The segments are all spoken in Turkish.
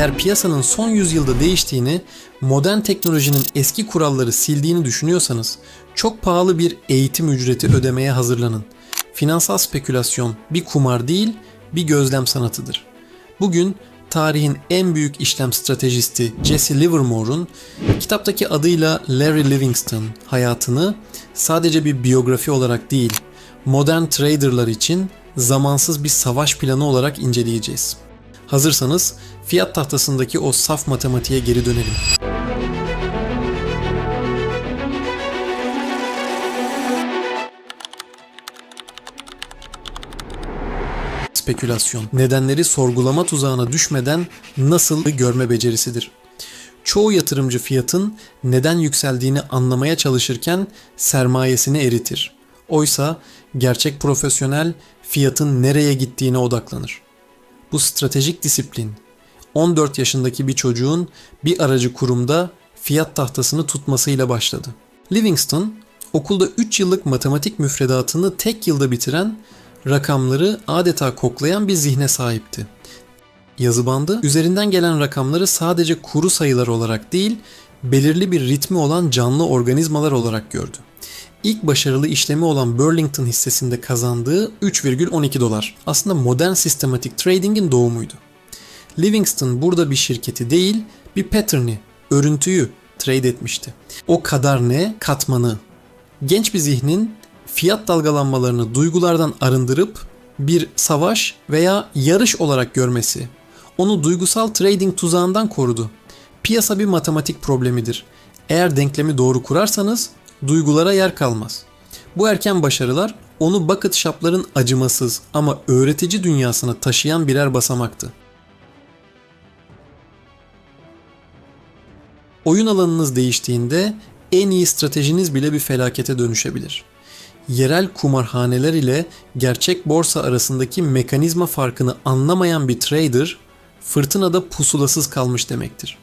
Eğer piyasanın son yüzyılda değiştiğini, modern teknolojinin eski kuralları sildiğini düşünüyorsanız çok pahalı bir eğitim ücreti ödemeye hazırlanın. Finansal spekülasyon bir kumar değil, bir gözlem sanatıdır. Bugün tarihin en büyük işlem stratejisti Jesse Livermore'un kitaptaki adıyla Larry Livingston hayatını sadece bir biyografi olarak değil, modern traderlar için zamansız bir savaş planı olarak inceleyeceğiz. Hazırsanız fiyat tahtasındaki o saf matematiğe geri dönelim. Spekülasyon, nedenleri sorgulama tuzağına düşmeden nasıl görme becerisidir. Çoğu yatırımcı fiyatın neden yükseldiğini anlamaya çalışırken sermayesini eritir. Oysa gerçek profesyonel fiyatın nereye gittiğine odaklanır. Bu stratejik disiplin 14 yaşındaki bir çocuğun bir aracı kurumda fiyat tahtasını tutmasıyla başladı. Livingston okulda 3 yıllık matematik müfredatını tek yılda bitiren, rakamları adeta koklayan bir zihne sahipti. Yazı bandı üzerinden gelen rakamları sadece kuru sayılar olarak değil, belirli bir ritmi olan canlı organizmalar olarak gördü. İlk başarılı işlemi olan Burlington hissesinde kazandığı 3,12 dolar. Aslında modern sistematik trading'in doğumuydu. Livingston burada bir şirketi değil, bir pattern'i, örüntüyü trade etmişti. O kadar ne? Katmanı. Genç bir zihnin fiyat dalgalanmalarını duygulardan arındırıp bir savaş veya yarış olarak görmesi onu duygusal trading tuzağından korudu. Piyasa bir matematik problemidir. Eğer denklemi doğru kurarsanız duygulara yer kalmaz. Bu erken başarılar onu bucket shop'ların acımasız ama öğretici dünyasına taşıyan birer basamaktı. Oyun alanınız değiştiğinde en iyi stratejiniz bile bir felakete dönüşebilir. Yerel kumarhaneler ile gerçek borsa arasındaki mekanizma farkını anlamayan bir trader fırtınada pusulasız kalmış demektir.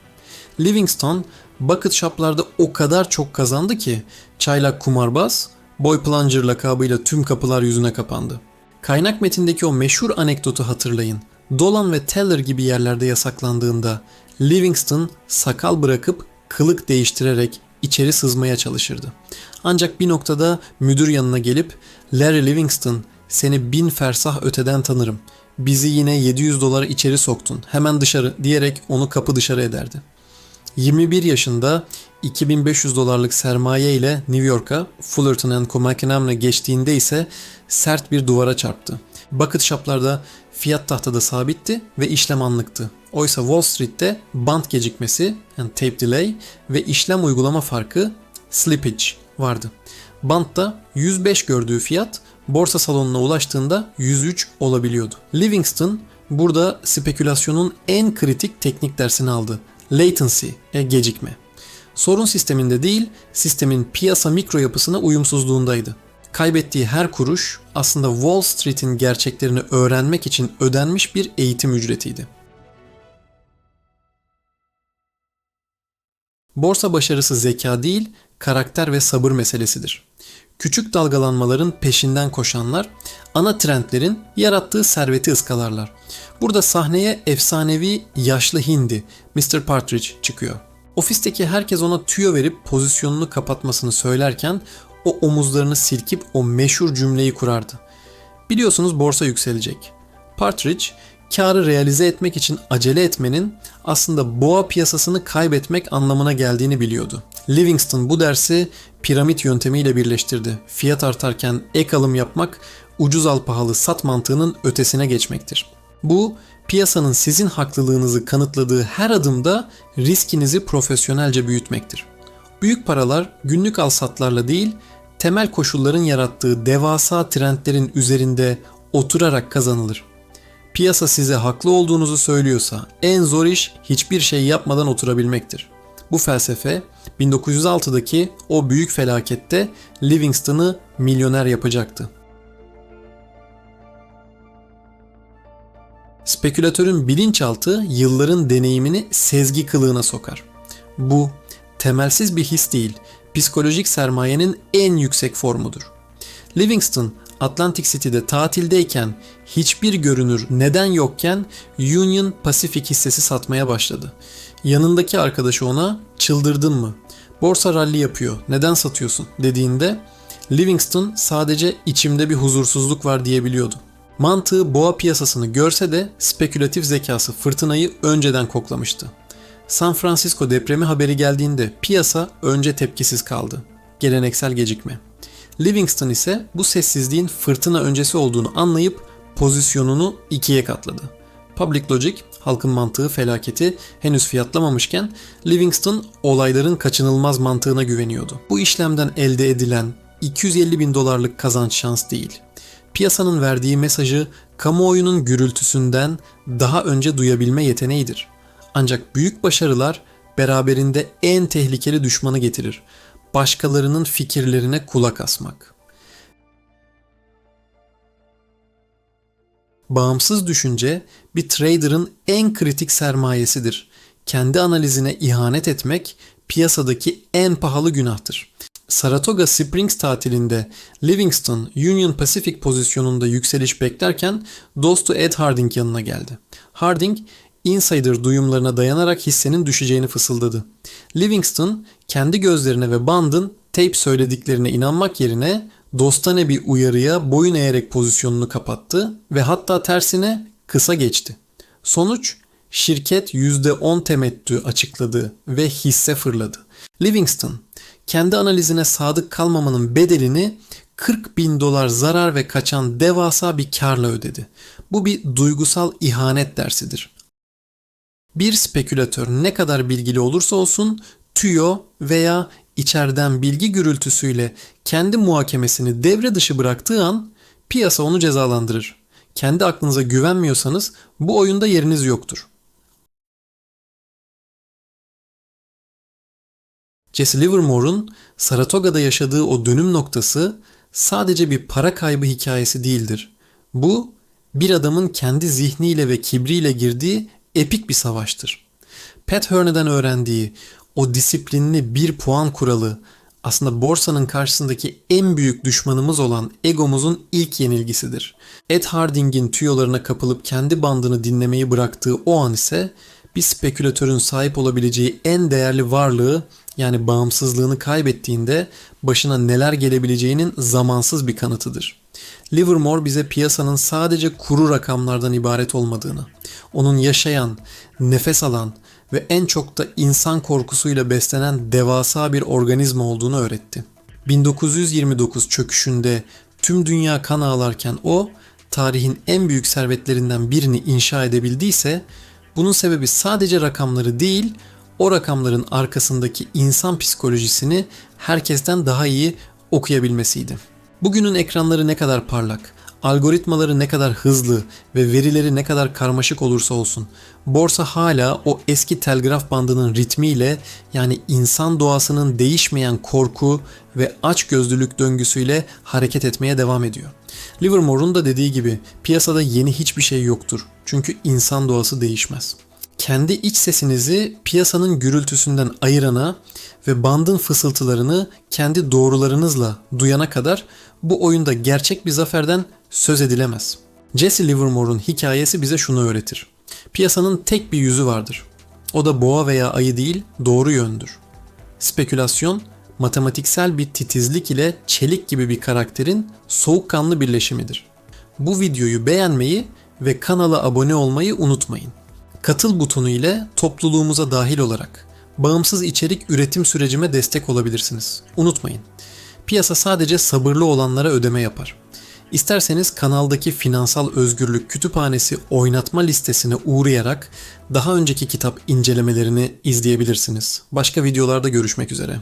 Livingston bucket shop'larda o kadar çok kazandı ki çaylak kumarbaz boy plunger lakabıyla tüm kapılar yüzüne kapandı. Kaynak metindeki o meşhur anekdotu hatırlayın. Dolan ve Teller gibi yerlerde yasaklandığında Livingston sakal bırakıp kılık değiştirerek içeri sızmaya çalışırdı. Ancak bir noktada müdür yanına gelip Larry Livingston seni bin fersah öteden tanırım. Bizi yine 700 dolara içeri soktun. Hemen dışarı diyerek onu kapı dışarı ederdi. 21 yaşında 2500 dolarlık sermaye ile New York'a Fullerton and Co. McNamara geçtiğinde ise sert bir duvara çarptı. Bucket shop'larda fiyat tahtada sabitti ve işlem anlıktı. Oysa Wall Street'te bant gecikmesi yani tape delay ve işlem uygulama farkı slippage vardı. Bantta 105 gördüğü fiyat borsa salonuna ulaştığında 103 olabiliyordu. Livingston burada spekülasyonun en kritik teknik dersini aldı. Latency, e, gecikme. Sorun sisteminde değil, sistemin piyasa mikro yapısına uyumsuzluğundaydı. Kaybettiği her kuruş aslında Wall Street'in gerçeklerini öğrenmek için ödenmiş bir eğitim ücretiydi. Borsa başarısı zeka değil, karakter ve sabır meselesidir. Küçük dalgalanmaların peşinden koşanlar, ana trendlerin yarattığı serveti ıskalarlar. Burada sahneye efsanevi yaşlı hindi Mr. Partridge çıkıyor. Ofisteki herkes ona tüyo verip pozisyonunu kapatmasını söylerken o omuzlarını silkip o meşhur cümleyi kurardı. Biliyorsunuz borsa yükselecek. Partridge karı realize etmek için acele etmenin aslında boğa piyasasını kaybetmek anlamına geldiğini biliyordu. Livingston bu dersi piramit yöntemiyle birleştirdi. Fiyat artarken ek alım yapmak ucuz al pahalı sat mantığının ötesine geçmektir. Bu piyasanın sizin haklılığınızı kanıtladığı her adımda riskinizi profesyonelce büyütmektir. Büyük paralar günlük al satlarla değil, temel koşulların yarattığı devasa trendlerin üzerinde oturarak kazanılır. Piyasa size haklı olduğunuzu söylüyorsa en zor iş hiçbir şey yapmadan oturabilmektir. Bu felsefe 1906'daki o büyük felakette Livingston'ı milyoner yapacaktı. Spekülatörün bilinçaltı yılların deneyimini sezgi kılığına sokar. Bu temelsiz bir his değil, psikolojik sermayenin en yüksek formudur. Livingston Atlantic City'de tatildeyken hiçbir görünür neden yokken Union Pacific hissesi satmaya başladı. Yanındaki arkadaşı ona çıldırdın mı? Borsa rally yapıyor neden satıyorsun dediğinde Livingston sadece içimde bir huzursuzluk var diyebiliyordu. Mantığı boğa piyasasını görse de spekülatif zekası fırtınayı önceden koklamıştı. San Francisco depremi haberi geldiğinde piyasa önce tepkisiz kaldı. Geleneksel gecikme. Livingston ise bu sessizliğin fırtına öncesi olduğunu anlayıp pozisyonunu ikiye katladı. Public Logic, halkın mantığı felaketi henüz fiyatlamamışken Livingston olayların kaçınılmaz mantığına güveniyordu. Bu işlemden elde edilen 250 bin dolarlık kazanç şans değil. Piyasanın verdiği mesajı kamuoyunun gürültüsünden daha önce duyabilme yeteneğidir. Ancak büyük başarılar beraberinde en tehlikeli düşmanı getirir. Başkalarının fikirlerine kulak asmak. Bağımsız düşünce bir trader'ın en kritik sermayesidir. Kendi analizine ihanet etmek piyasadaki en pahalı günahtır. Saratoga Springs tatilinde Livingston Union Pacific pozisyonunda yükseliş beklerken dostu Ed Harding yanına geldi. Harding insider duyumlarına dayanarak hissenin düşeceğini fısıldadı. Livingston kendi gözlerine ve bandın tape söylediklerine inanmak yerine dostane bir uyarıya boyun eğerek pozisyonunu kapattı ve hatta tersine kısa geçti. Sonuç şirket %10 temettü açıkladı ve hisse fırladı. Livingston kendi analizine sadık kalmamanın bedelini 40 bin dolar zarar ve kaçan devasa bir karla ödedi. Bu bir duygusal ihanet dersidir. Bir spekülatör ne kadar bilgili olursa olsun tüyo veya içeriden bilgi gürültüsüyle kendi muhakemesini devre dışı bıraktığı an piyasa onu cezalandırır. Kendi aklınıza güvenmiyorsanız bu oyunda yeriniz yoktur. Jesse Livermore'un Saratoga'da yaşadığı o dönüm noktası sadece bir para kaybı hikayesi değildir. Bu bir adamın kendi zihniyle ve kibriyle girdiği epik bir savaştır. Pat Herney'den öğrendiği o disiplinli bir puan kuralı aslında borsanın karşısındaki en büyük düşmanımız olan egomuzun ilk yenilgisidir. Ed Harding'in tüyolarına kapılıp kendi bandını dinlemeyi bıraktığı o an ise bir spekülatörün sahip olabileceği en değerli varlığı yani bağımsızlığını kaybettiğinde başına neler gelebileceğinin zamansız bir kanıtıdır. Livermore bize piyasanın sadece kuru rakamlardan ibaret olmadığını, onun yaşayan, nefes alan ve en çok da insan korkusuyla beslenen devasa bir organizma olduğunu öğretti. 1929 çöküşünde tüm dünya kan ağlarken o, tarihin en büyük servetlerinden birini inşa edebildiyse, bunun sebebi sadece rakamları değil, o rakamların arkasındaki insan psikolojisini herkesten daha iyi okuyabilmesiydi. Bugünün ekranları ne kadar parlak, algoritmaları ne kadar hızlı ve verileri ne kadar karmaşık olursa olsun, borsa hala o eski telgraf bandının ritmiyle yani insan doğasının değişmeyen korku ve açgözlülük döngüsüyle hareket etmeye devam ediyor. Livermore'un da dediği gibi piyasada yeni hiçbir şey yoktur. Çünkü insan doğası değişmez kendi iç sesinizi piyasanın gürültüsünden ayırana ve bandın fısıltılarını kendi doğrularınızla duyana kadar bu oyunda gerçek bir zaferden söz edilemez. Jesse Livermore'un hikayesi bize şunu öğretir. Piyasanın tek bir yüzü vardır. O da boğa veya ayı değil, doğru yöndür. Spekülasyon, matematiksel bir titizlik ile çelik gibi bir karakterin soğukkanlı birleşimidir. Bu videoyu beğenmeyi ve kanala abone olmayı unutmayın. Katıl butonu ile topluluğumuza dahil olarak bağımsız içerik üretim sürecime destek olabilirsiniz. Unutmayın. Piyasa sadece sabırlı olanlara ödeme yapar. İsterseniz kanaldaki Finansal Özgürlük Kütüphanesi oynatma listesine uğrayarak daha önceki kitap incelemelerini izleyebilirsiniz. Başka videolarda görüşmek üzere.